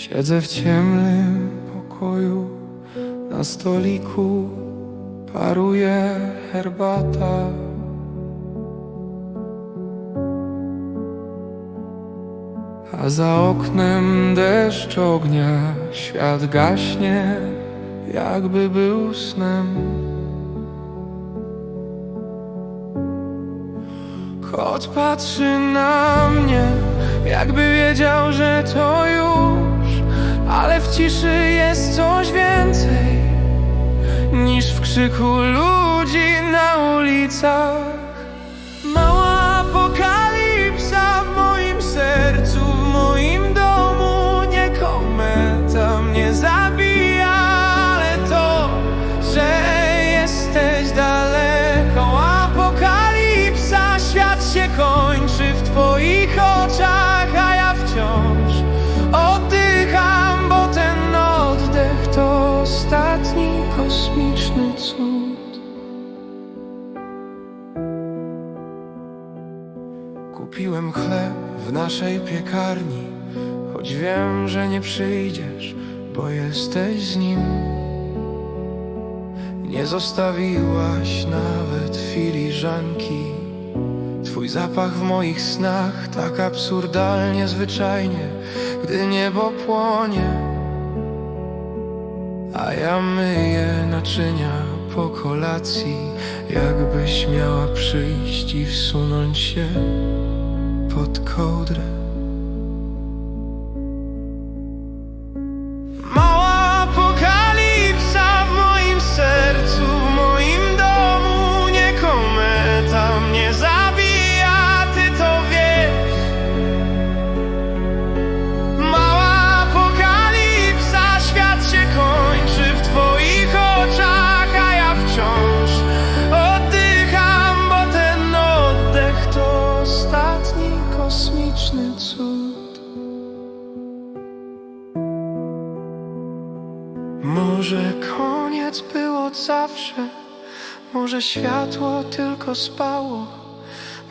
Siedzę w ciemnym pokoju, na stoliku paruje herbata. A za oknem deszcz ognia, świat gaśnie, jakby był snem. Kot patrzy na mnie, jakby wiedział, że to ale w ciszy jest coś więcej niż w krzyku ludzi na ulicach. Kupiłem chleb w naszej piekarni, choć wiem, że nie przyjdziesz, bo jesteś z nim. Nie zostawiłaś nawet filiżanki. Twój zapach w moich snach tak absurdalnie zwyczajnie, gdy niebo płonie. A ja myję naczynia po kolacji, jakbyś miała przyjść i wsunąć się pod kołdrę. Może koniec był od zawsze, może światło tylko spało.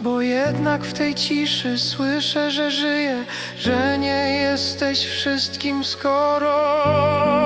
Bo jednak w tej ciszy słyszę, że żyję, że nie jesteś wszystkim, skoro